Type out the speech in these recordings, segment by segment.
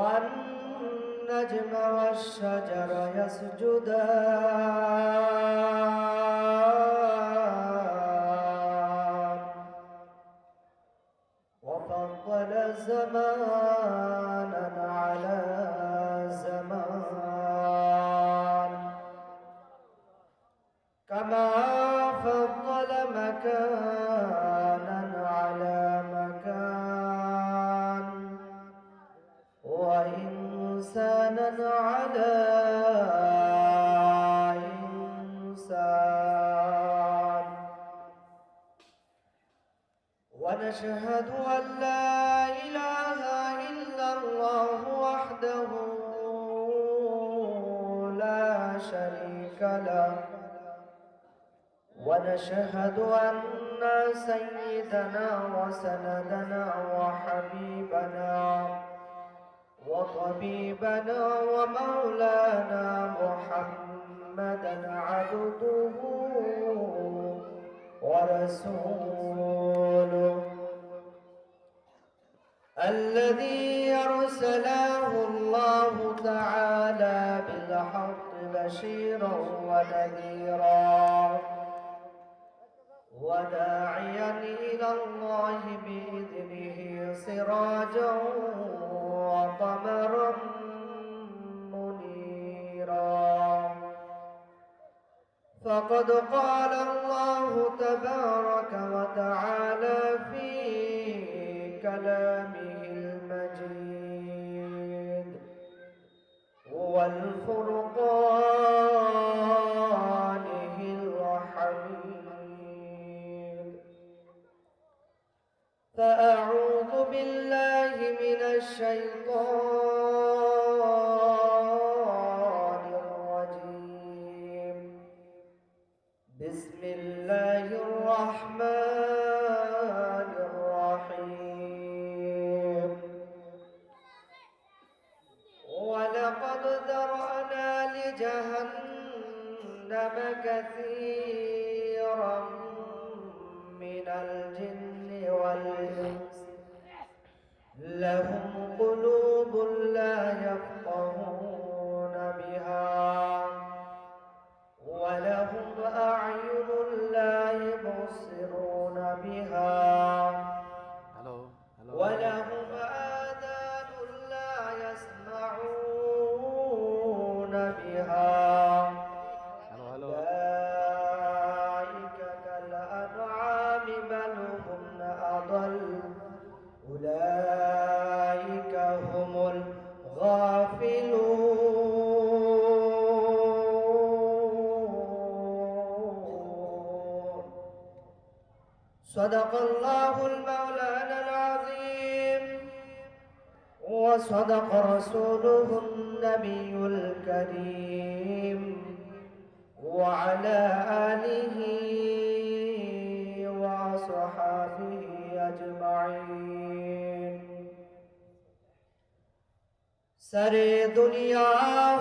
والنجم والشجر يسجدان وفضل زمانا ونشهد أن لا إله إلا الله وحده لا شريك له. ونشهد أن سيدنا وسندنا وحبيبنا وطبيبنا ومولانا محمدا عبده ورسوله. الذي أرسله الله تعالى بالحق بشيرا ونذيرا وداعيا إلى الله بإذنه سراجا وقمرا منيرا. فقد قال الله تبارك وتعالى في كلامه والفرقانه الحميد فأعوذ بالله من الشيطان صدق الله المولانا العظيم. وصدق رسوله النبي الكريم. وعلى آله وصحابه أجمعين. سرے دنیا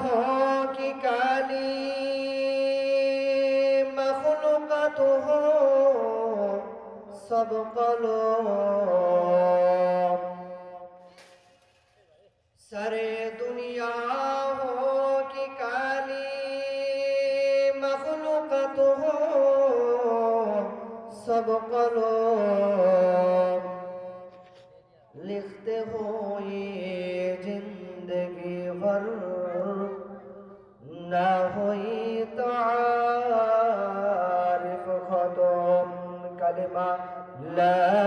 ہو کی کالی مخلوقت ہو সব কলম সারে দুনিয়া হো কি কালি মখলুকত হো সব কলম লিখতে হয়ে لا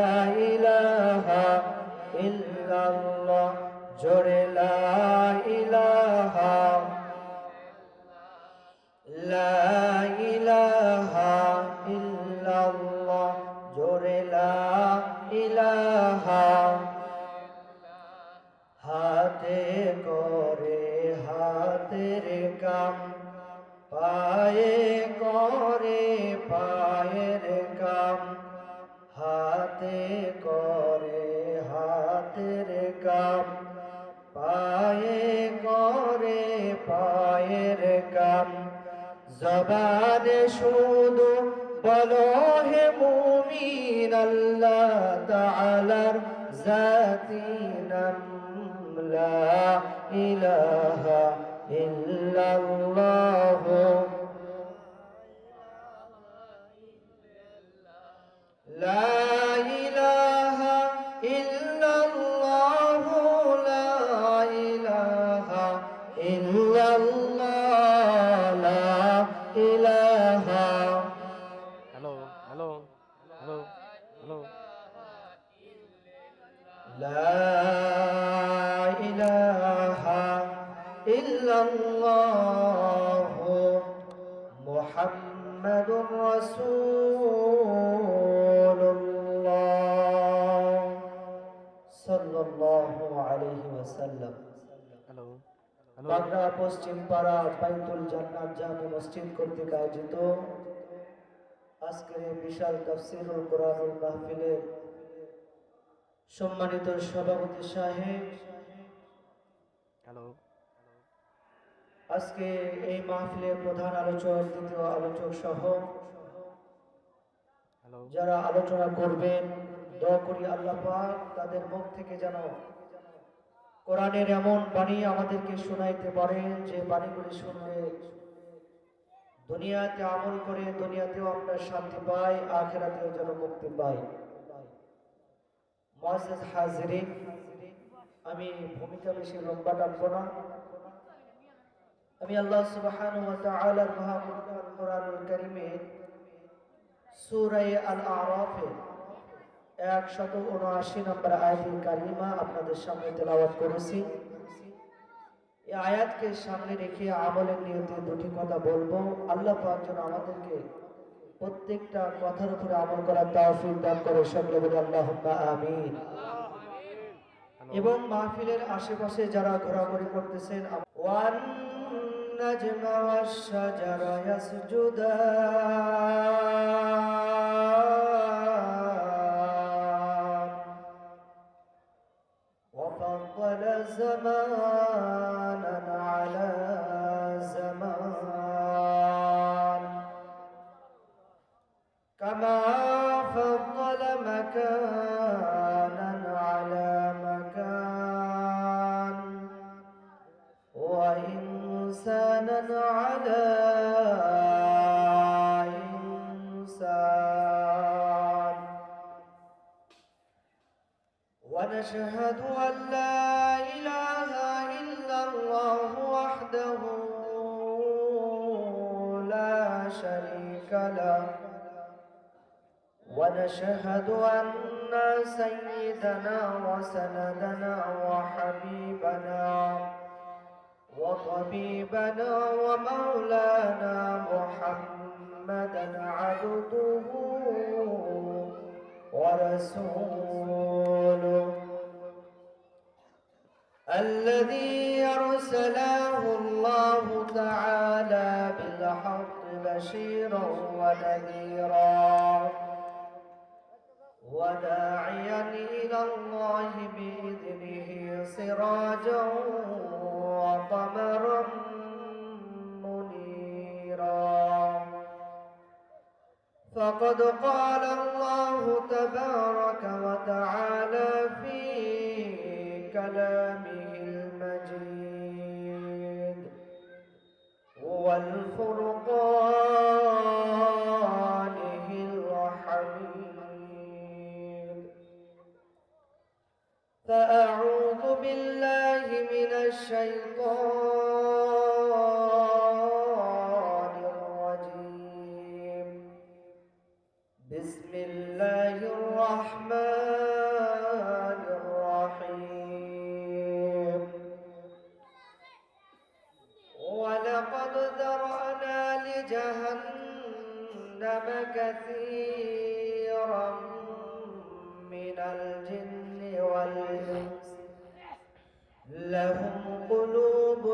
পায়ে করে পায়ের কাম। জবানে শুধু বলো, হে মুমিন, আল্লাহ তাআলার জাতি নাম ইলাহা ইল্লাল্লাহ। লা ইল্লাল্লাহ মুহাম্মাদুর রাসূলুল্লাহ সাল্লাল্লাহু আলাইহি ওয়াসাল্লাম। হ্যালো বাগড়া পশ্চিম পাড়া বাইতুল জান্নাত জামে মসজিদ কর্তৃক আয়োজিত আজকের বিশাল তাফসিরুল কোরআনুল মাহফিলের সম্মানিত সভাপতি সাহেব হ্যালো আজকে এই মাহফিলের প্রধান আলোচক দ্বিতীয় আলোচক সহ যারা আলোচনা করবেন দোয়া করি আল্লাহ পাক তাদের মুখ থেকে যেন কোরআনের এমন বাণী আমাদেরকে শোনাইতে পারেন যে বাণীগুলি শুনলে দুনিয়াতে আমল করে দুনিয়াতেও আমরা শান্তি পাই আখেরাতেও যেন মুক্তি পাই। মহাসেজ হাজিরিন আমি ভূমিকা বেশি লম্বা টানবো না। আমি আল্লাহ সুবহানাহু ওয়া তাআলার মহামূল্যবান কোরআনুল কারীমে সূরা আল আরাফে 179 নম্বর আয়াতুল কারিমা আপনাদের সামনে তেলাওয়াত করেছি। এই আয়াতকে সামনে রেখে আমলের নিয়তে দুটি কথা বলব। আল্লাহ পাক যেন আমাদেরকে প্রত্যেকটা কথার উপরে আমল করার তৌফিক দান করে। সকলে বলে আল্লাহুম্মা আমিন। এবং মাহফিলের আশেপাশে যারা ঘোরাঘুরি করতেছেন ওয়ান নাজমা ওয়াশ-শাজারা ইয়াসজুদান ونشهد أن سيدنا وسندنا وحبيبنا وطبيبنا ومولانا محمدا عبده ورسوله. الذي أرسله الله تعالى بالحق بشيرا ونذيرا. وداعيا إلى الله بإذنه سراجا وقمرا منيرا. فقد قال الله تبارك وتعالى لهم قلوب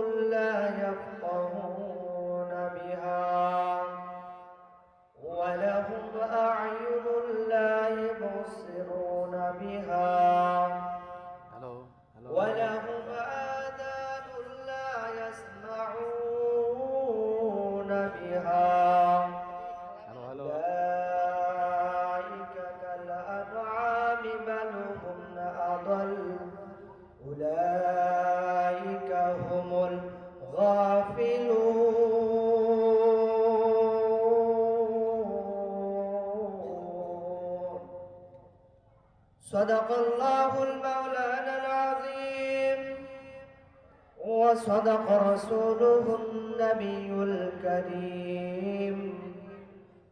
وصدق رسوله النبي الكريم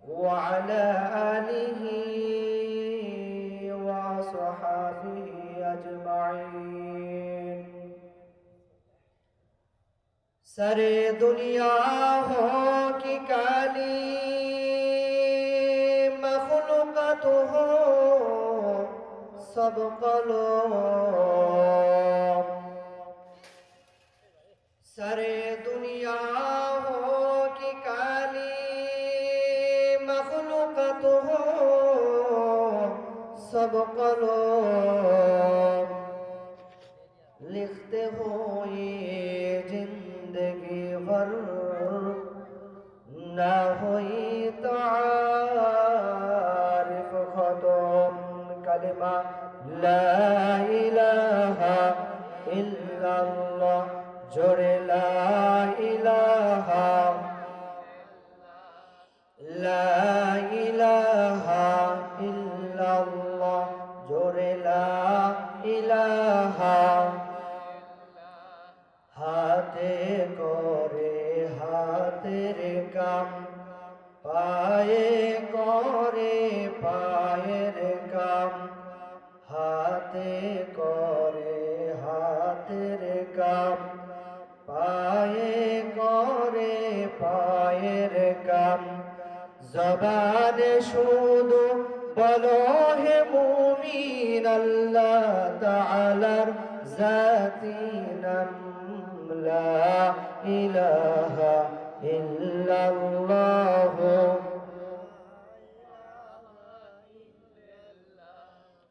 وعلى آله وصحابه أجمعين. سرے دنیا ہو کی کالی مخلوقات ہو سب सरे दुनिया हो कि काली मखलूकत हो सब कलो लिखते हो ये जिंदगी भर ना हुई तारिफ खतम कलमा ला জবানে শুধু বলো হে মুমিন আল্লাহ তাআলার জাতি নাম লা ইলাহা ইল্লাল্লাহ।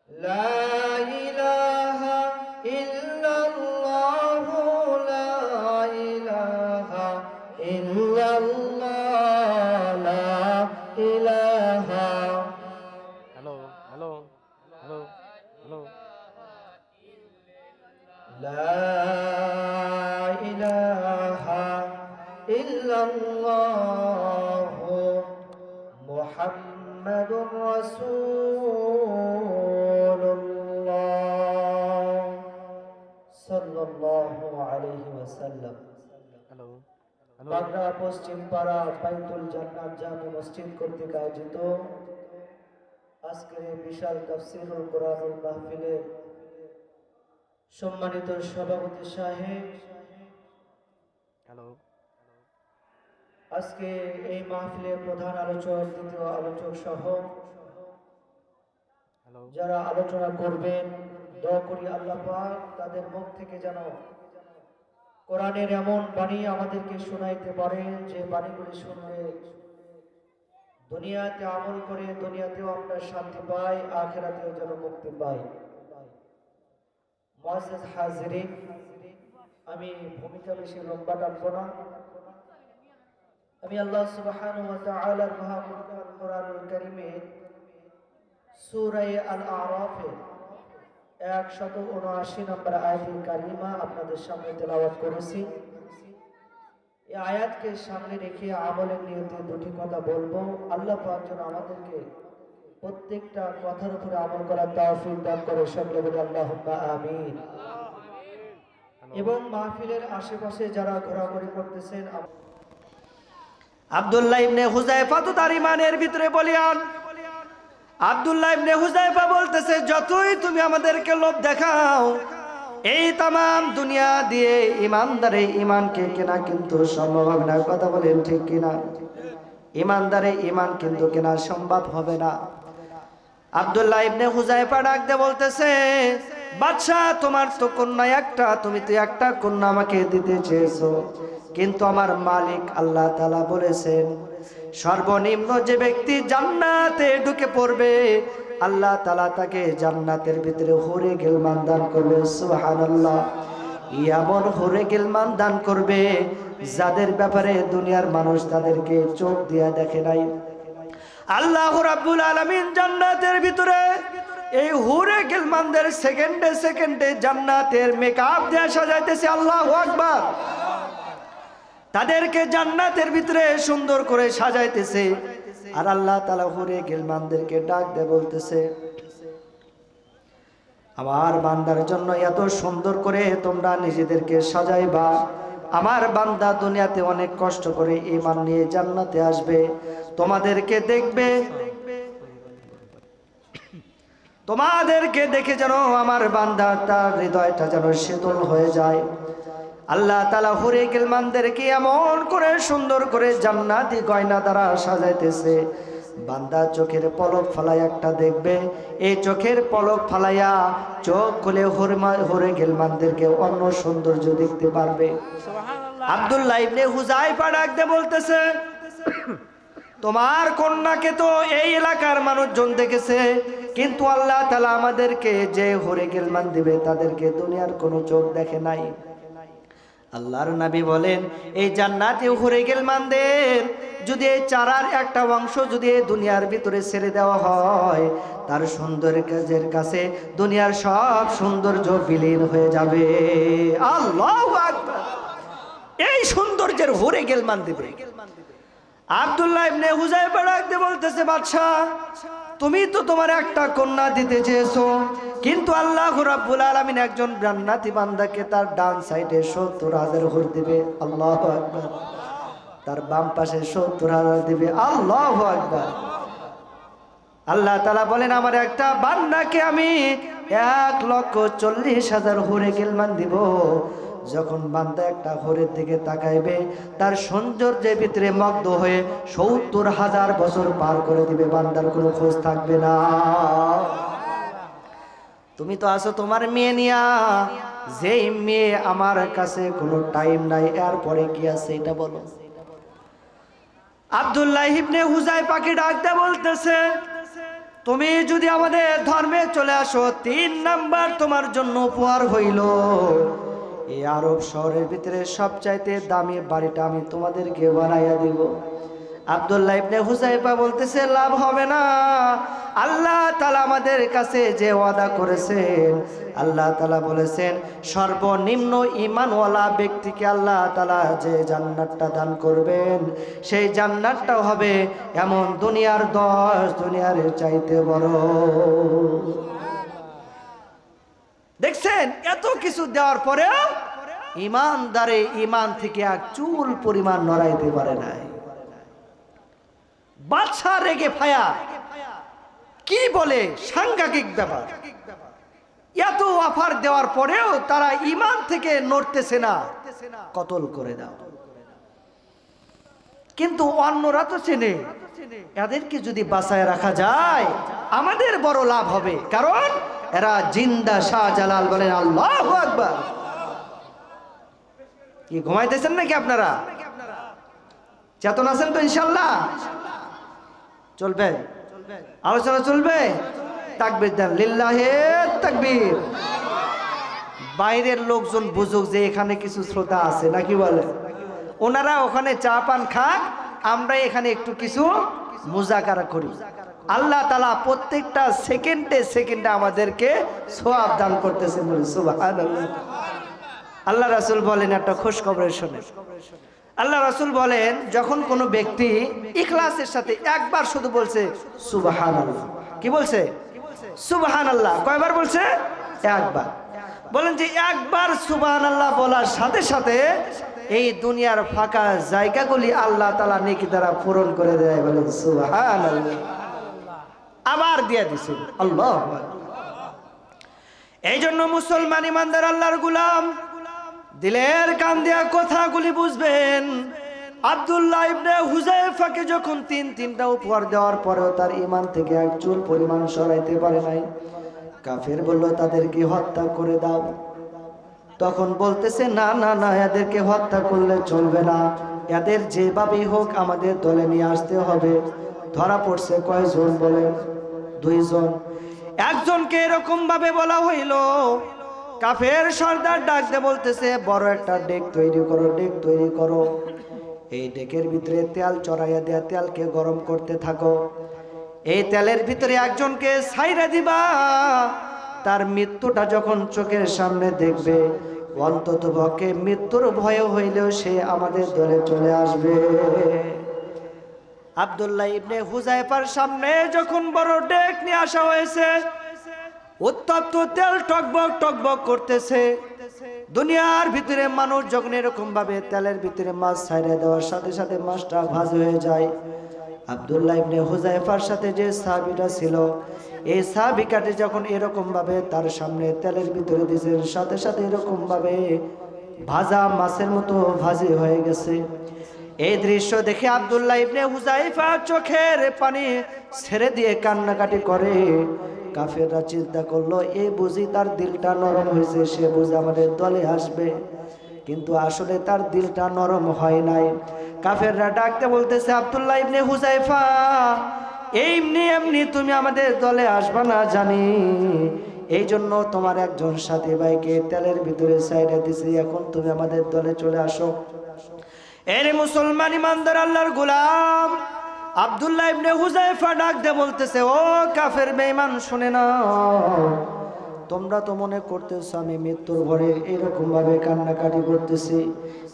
لا رسول الله صلى الله عليه وسلم হ্যালো হ্যালো বাগড়া পশ্চিম পাড়া বাইতুল জান্নাত জামে মসজিদ কর্তৃক আয়োজিত আজকের এই বিশাল তাফসিরুল কোরআনুল মাহফিলের সম্মানিত সভাপতি সাহেব হ্যালো আজকে এই মাহফিলের প্রধান আলোচক দ্বিতীয় আলোচক সহ হ্যালো যারা আলোচনা করবেন, দোয়া করি আল্লাহ পাক তাদের মুখ থেকে যেন কোরআনের এমন বাণী আমাদেরকে শোনাইতে পারেন যে বাণীগুলি শুনলে দুনিয়াতে আমল করে, দুনিয়াতেও আমরা শান্তি পাই, আখেরাতেও যেন মুক্তি পাই। মুআজ্জাজ হাজিরিন, আমি ভূমিকা বেশি লম্বা টানবো না। আমি আল্লাহ তাআলার মহামূল্যবান কোরআনুল কারীমের সূরা আল আরাফের একশত উনআশি নম্বর আয়াতুল কারিমা আপনাদের সামনে তেলাওয়াত করেছি। এই আয়াতকে সামনে রেখে আমলের নিয়তে দুটি কথা বলব। আল্লাহ পাক আমাদেরকে প্রত্যেকটা কথার উপরে আমল করার তৌফিক দান করে। সকলে বলে আমিন। এবং মাহফিলের আশেপাশে যারা ঘোরাঘুরি করতেছেন আব্দুল্লাহ ইবনে হুজাইফা তো তার ইমানের ভিতরে বলিয়ান আব্দুল্লাহ ইবনে হুজাইফা বলতেছে, যতই তুমি আমাদেরকে লোভ দেখাও, এই তামাম দুনিয়া দিয়ে ইমানদারে ইমানকে কেনা কিন্তু সম্ভব হবে না। কথা বলেন ঠিক কিনা? ইমানদারে ইমান কিন্তু কেনা সম্ভব হবে না। আব্দুল্লাহ ইবনে হুজাইফা ডাক দিয়ে বলতেছে বাদশাহ তোমার তো কন্যা একটা, তুমি তো একটা কন্যা আমাকে দিতে চেয়েছো। কিন্তু আমার মালিক আল্লাহ তাআলা বলেছেন সর্বনিম্ন যে ব্যক্তি জান্নাতে ঢুকে পড়বে, আল্লাহ তালা তাকে জান্নাতের ভিতরে হরে গেলমান দান করবে, সুবহানাল্লাহ। এমন হরে গেলমান দান করবে যাদের ব্যাপারে দুনিয়ার মানুষ তাদেরকে চোখ দিয়া দেখে নাই। আল্লাহ রাব্বুল আলামিন জান্নাতের ভিতরে এই হুরে গিলমানদের সেকেন্ডে সেকেন্ডে জান্নাতের মেকআপ দিয়ে সাজাইতেছে, আল্লাহু আকবার। তাদেরকে জান্নাতের ভিতরে সুন্দর করে সাজাইতেছে। আর আল্লাহ তালা হুরে গিলমানদেরকে ডাক দে বলতেছে, আমার বান্দার জন্য এত সুন্দর করে তোমরা নিজেদেরকে সাজাইবা। আমার বান্দা দুনিয়াতে অনেক কষ্ট করে ইমান নিয়ে জান্নাতে আসবে। তোমাদেরকে দেখবে, তোমাদেরকে দেখে যেন আমার বান্দা তার হৃদয়টা যেন শীতল হয়ে যায়। আল্লাহ তালা হরে গেলমানদেরকে এমন করে সুন্দর করে জান্নাতি গয়না দ্বারা সাজাইতেছে। বান্দা চোখের পলক ফালাই একটা দেখবে এই চোখের পলক ফালাইয়া চোখ খুলে হরমা হরে গেলমানদেরকে অন্য সৌন্দর্য দেখতে পারবে। আব্দুল্লাহ ইবনে হুজাইফা ডাকতে বলতেছে তোমার কন্যাকে তো এই এলাকার মানুষজন দেখেছে কিন্তু আল্লাহ তালা আমাদেরকে যে হরে গেলমান দিবে তাদেরকে দুনিয়ার কোনো চোখ দেখে নাই। আল্লাহর নবী বলেন, এই জান্নাতে হরে গেলমানদের, যদি এই চারার একটা অংশ যদি দুনিয়ার ভিতরে ছেড়ে দেওয়া হয়, তার সুন্দর কাজের কাছে দুনিয়ার সব সৌন্দর্য বিলীন হয়ে যাবে। আল্লাহ এই সৌন্দর্যের হরে গেলমান দিবে আব্দুল্লাহ ইবনে হুজাইফা ডাকতে বলতেছে বাদশা তুমি তো তোমার একটা কন্যা দিতে চেয়েছো। কিন্তু আল্লাহ রাব্বুল আলামিন একজন জান্নাতি বান্দাকে তার ডান সাইডে সত্তর হাজার হুর দিবে। আল্লাহ আকবার। তার বাম পাশে সত্তর হাজার দিবে। আল্লাহ আকবার। আল্লাহ তালা বলেন, আমার একটা বান্দাকে আমি এক লক্ষ চল্লিশ হাজার হরে গেলমান দিব। যখন বান্দা একটা হরের দিকে তাকাইবে, তার সৌন্দর্যের ভিতরে মগ্ধ হয়ে সত্তর হাজার বছর পার করে দিবে, বান্দার কোনো খোঁজ থাকবে না। তুমি তো আছো তোমার মেয়ে নিয়া, যেই মেয়ে আমার কাছে কোনো টাইম নাই, এরপরে কি আছে এটা বলো। আব্দুল্লাহ ইবনে হুজাই পাখি ডাকতে বলতেছে, তুমি যদি আমাদের ধর্মে চলে আসো, তিন নাম্বার তোমার জন্য উপহার হইল। এই আরব শহরের ভিতরে সবচাইতে দামি বাড়িটা আমি তোমাদেরকে বানাইয়া দিব। আব্দুল্লাহ ইবনে হুজাইফা বলতেছে, লাভ হবে না। আল্লাহ তালা আমাদের কাছে যে ওয়াদা করেছেন, আল্লাহ তালা বলেছেন, সর্বনিম্ন ইমানওয়ালা ব্যক্তিকে আল্লাহ তালা যে জান্নাতটা দান করবেন, সেই জান্নাতটাও হবে এমন দুনিয়ার দশ, দুনিয়ার চাইতে বড়। দেখছেন? এত কিছু দেওয়ার পরেও ইমানদারে ইমান থেকে এক চুল পরিমাণ নড়াইতে পারে নাই। বাদশা রেগে ফায়া। কি বলে? সাংঘাতিক ব্যাপার। এত অফার দেওয়ার পরেও তারা ইমান থেকে নড়তেছে না। কতল করে দাও। কিন্তু অন্যরা তো চেনে। এদেরকে যদি বাঁচায় রাখা যায়, আমাদের বড় লাভ হবে। কারণ এরা জিন্দা শাহজালাল বলেন, আল্লাহ আকবার। কি, ঘুমাইতেছেন নাকি আপনারা? চেতন আছেন তো ইনশাল্লাহ চলবে? আলোচনা চলবে? তাকবির দেন। লিল্লাহে তাকবীর। বাইরের লোকজন বুঝুক যে এখানে কিছু শ্রোতা আছে, নাকি বলে? ওনারা ওখানে চা পান খাক আমরা এখানে একটু কিছু মুজাকারা করি। আল্লাহ তালা প্রত্যেকটা সেকেন্ডে সেকেন্ডে আমাদেরকে সোয়াব দান সুবহানাল্লাহ। আল্লাহ রাসুল বলেন, একটা খোঁজ খবরের শোনে। আল্লাহ রাসুল বলেন, যখন কোনো ব্যক্তি ইখলাসের সাথে একবার শুধু বলছে সুবাহান আল্লাহ কি বলছে? সুবাহান আল্লাহ কয়বার বলছে? একবার। বলেন যে একবার সুবাহান আল্লাহ বলার সাথে সাথে এই দুনিয়ার ফাঁকা জায়গাগুলি আল্লাহ তালা নেকি দ্বারা পূরণ করে দেয় বলেন সুবাহ আবার দিয়ে দিছে। আল্লাহ এই জন্য মুসলমান ইমানদার আল্লাহর গুলাম, দিলের কান দেয়া কথাগুলি বুঝবেন। আব্দুল্লাহ ইবনে হুজাইফাকে যখন তিন তিনটা উপহার দেওয়ার পরেও তার ইমান থেকে এক চুল পরিমাণ সরাইতে পারে নাই। কাফের বলল, তাদেরকে হত্যা করে দাও। তখন বলতেছে, না না না, এদেরকে হত্যা করলে চলবে না। এদের যেভাবেই হোক আমাদের দলে নিয়ে আসতে হবে। ধরা পড়ছে কয়জন বলেন দুইজন। একজনকে এরকম ভাবে বলা হইল, কাফের সর্দার ডাকতে বলতেছে, বড় একটা ডেক তৈরি করো, ডেক তৈরি করো। এই ডেকের ভিতরে তেল চড়াইয়া দেয়া তেলকে গরম করতে থাকো। এই তেলের ভিতরে একজনকে সাইরা দিবা। তার মৃত্যুটা যখন চোখের সামনে দেখবে, অন্তত পক্ষে মৃত্যুর ভয় হইলেও সে আমাদের দলে চলে আসবে। আব্দুল্লাহ ইবনে হুজাইফার সামনে যখন বড় ডেক নিয়ে আসা হয়েছে, উত্তপ্ত তেল টকবক টকবক করতেছে। দুনিয়ার ভিতরে মানুষ যখন এরকম ভাবে তেলের ভিতরে মাছ ছাইড়ে দেওয়ার সাথে সাথে মাছটা ভাজি হয়ে যায় আব্দুল্লাহ ইবনে হুজাইফার সাথে যে সাহাবিটা ছিল, এই সাহাবিকাটি যখন এরকম ভাবে তার সামনে তেলের ভিতরে দিয়েছেন সাথে সাথে এরকম ভাবে ভাজা মাছের মতো ভাজি হয়ে গেছে। এই দৃশ্য দেখে আব্দুল্লাহ ইবনে হুজাইফা চোখের পানি ছেড়ে দিয়ে কান্নাকাটি করে। কাফেররা চিন্তা করল এই বুঝি তার দিলটা নরম হয়েছে, সে বুঝি আমাদের দলে আসবে। কিন্তু আসলে তার দিলটা নরম হয় নাই। কাফেররা ডাকতে বলতেছে, আব্দুল্লাহ ইবনে হুজাইফা এমনি এমনি তুমি আমাদের দলে আসবা না জানি। এই জন্য তোমার একজন সাথী ভাইকে তেলের ভিতরে সাইডে দিছি, এখন তুমি আমাদের দলে চলে আসো। এর মুসলমান ইমানদার আল্লাহর গোলাম, আব্দুল্লাহ ইবনে হুজাইফা ডাক দে বলতেছে, ও কাফের বেঈমান, শুনে না তোমরা তো মনে করতেছ আমি মৃত্যুর ভরে এরকম ভাবে কান্নাকাটি করতেছি।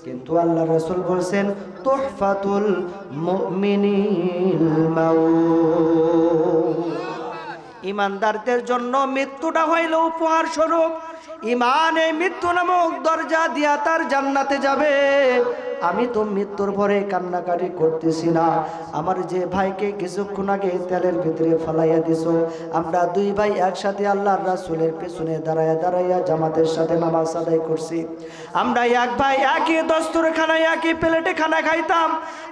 কিন্তু আল্লাহ রাসূল বলছেন, তুহফাতুল ইমানদারদের জন্য মৃত্যুটা হইল উপহার স্বরূপ। ইমান মৃত্যু নামক দরজা দিয়া তার জান্নাতে যাবে। আমি তো মৃত্যুর পরে কান্নাকাটি করতেছি না। আমার যে ভাইকে কিছুক্ষণ আগে তেলের ভিতরে ফালাইয়া দিছ, আমরা দুই ভাই একসাথে আল্লাহর রাসুলের পেছনে দাঁড়াইয়া দাঁড়াইয়া জামাতের সাথে নামাজ আদায় করছি। আমরা এক ভাই একই দস্তুর খানায় একই প্লেটে খানা খাইতাম।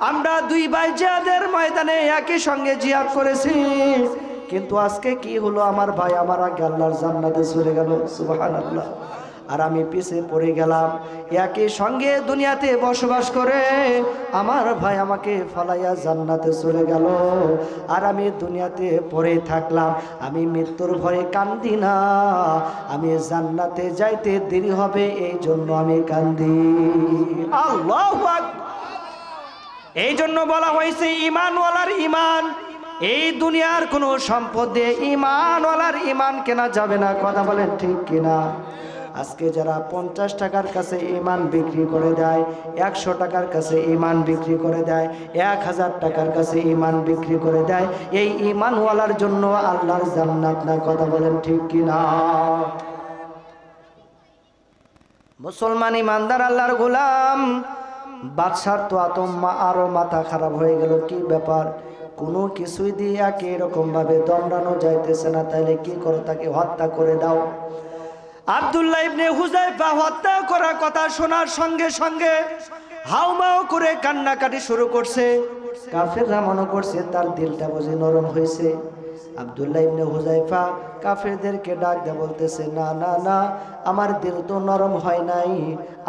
আমরা দুই ভাই জিয়াদের ময়দানে একই সঙ্গে জিয়াদ করেছি। কিন্তু আজকে কি হলো? আমার ভাই আমার আগে আল্লাহর জান্নাতে চলে গেল। সুবাহান আল্লাহ আর আমি পিছে পড়ে গেলাম। একই সঙ্গে দুনিয়াতে বসবাস করে আমার ভাই আমাকে ফালাইয়া জান্নাতে চলে গেল। আর আমি দুনিয়াতে পড়ে থাকলাম। আমি মৃত্যুর ভয়ে কান্দি না। আমি জান্নাতে যাইতে দেরি হবে এই জন্য আমি কান্দি। আল্লাহ এই জন্য বলা হয়েছে, ইমানওয়ালার ইমান। এই দুনিয়ার কোনো সম্পদ ইমানওয়ালার ইমান কেনা যাবে না। কথা বলেন ঠিক কিনা? আজকে যারা পঞ্চাশ টাকার কাছে ইমান বিক্রি করে দেয়, একশো টাকার কাছে ইমান বিক্রি করে দেয়, এক হাজার টাকার কাছে ইমান বিক্রি করে দেয়, এই ইমানওয়ালার জন্য আল্লাহর জান্নাত না, কথা বলেন ঠিক কিনা মুসলমান ইমানদার আল্লাহর গোলাম, বাদশার তো আতম্মা আরও মাথা খারাপ হয়ে গেল, কি ব্যাপার? কোনো কিছুই দিয়ে একে এরকম ভাবে দণ্ডানো যাইতেছে না, তাইলে কি করো, তাকে হত্যা করে দাও। আব্দুল্লাহ ইবনে হুজাইফা হত্যা করার কথা শোনার সঙ্গে সঙ্গে হাউমাও করে কান্নাকাটি শুরু করছে। কাফেররা মনে করছে তার দিলটা বুঝি নরম হয়েছে। আবদুল্লাহ ইবনে হুজাইফা কাফেরদেরকে ডাক দিয়ে বলতেছে, না না না আমার দিল তো নরম হয় নাই।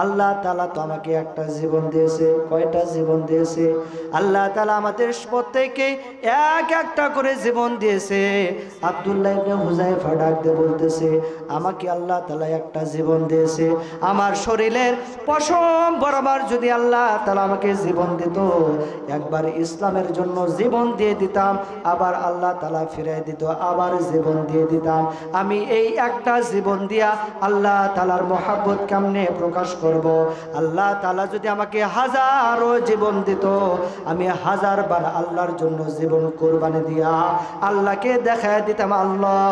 আল্লাহ তালা তো আমাকে একটা জীবন দিয়েছে, কয়টা জীবন দিয়েছে? আল্লাহ তালা আমাদের প্রত্যেককে এক একটা করে জীবন দিয়েছে। আব্দুল্লাহ হুজাইফা ডাক দিয়ে বলতেছে, আমাকে আল্লাহ তালা একটা জীবন দিয়েছে। আমার শরীরের পশম বরাবর যদি আল্লাহ তালা আমাকে জীবন দিত, একবার ইসলামের জন্য জীবন দিয়ে দিতাম, আবার আল্লাহ তালা ফিরাই দিত, আবার জীবন দিয়ে দিতাম। আমি এই একটা জীবন দিয়া আল্লাহ তালার মহাব্বত কেমনে প্রকাশ করব? আল্লাহ তালা যদি আমাকে হাজারো জীবন দিত, আমি হাজার বার আল্লাহর জন্য জীবন কোরবানি দিয়া আল্লাহকে দেখায় দিতাম, আল্লাহ,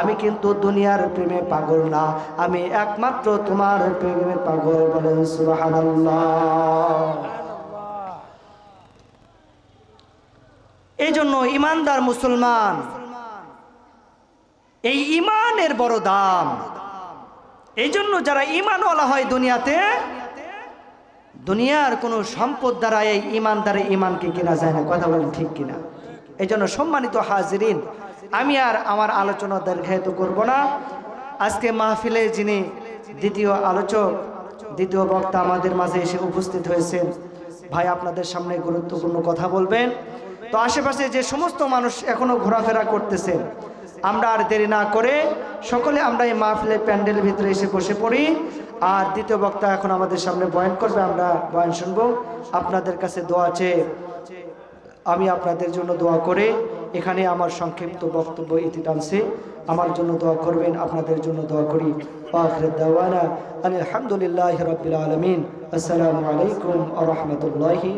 আমি কিন্তু দুনিয়ার প্রেমে পাগল না। আমি একমাত্র তোমার প্রেমের পাগল বলেন সুবাহান এই জন্য ইমানদার মুসলমান, এই ইমানের বড় দাম এই জন্য যারা ইমানওয়ালা হয় দুনিয়াতে, দুনিয়ার কোনো সম্পদ দ্বারা এই ইমান দ্বারা ইমানকে কেনা যায় না। কথা বলেন ঠিক কিনা? এই জন্য সম্মানিত হাজিরিন, আমি আর আমার আলোচনা দীর্ঘায়িত করব না। আজকে মাহফিলে যিনি দ্বিতীয় আলোচক, দ্বিতীয় বক্তা আমাদের মাঝে এসে উপস্থিত হয়েছেন, ভাই আপনাদের সামনে গুরুত্বপূর্ণ কথা বলবেন। তো আশেপাশে যে সমস্ত মানুষ এখনও ঘোরাফেরা করতেছেন, আমরা আর দেরি না করে সকলে আমরা এই মাহফিলের প্যান্ডেলের ভিতরে এসে বসে পড়ি। আর দ্বিতীয় বক্তা এখন আমাদের সামনে বয়ান করবে, আমরা বয়ান শুনব। আপনাদের কাছে দোয়া চেয়ে আমি আপনাদের জন্য দোয়া করে এখানে আমার সংক্ষিপ্ত বক্তব্য ইতি টানছে। আমার জন্য দোয়া করবেন, আপনাদের জন্য দোয়া করি। আলহামদুলিল্লাহ রবিল আলমিন। আসসালামু আলাইকুম আ রহমতুল্লাহি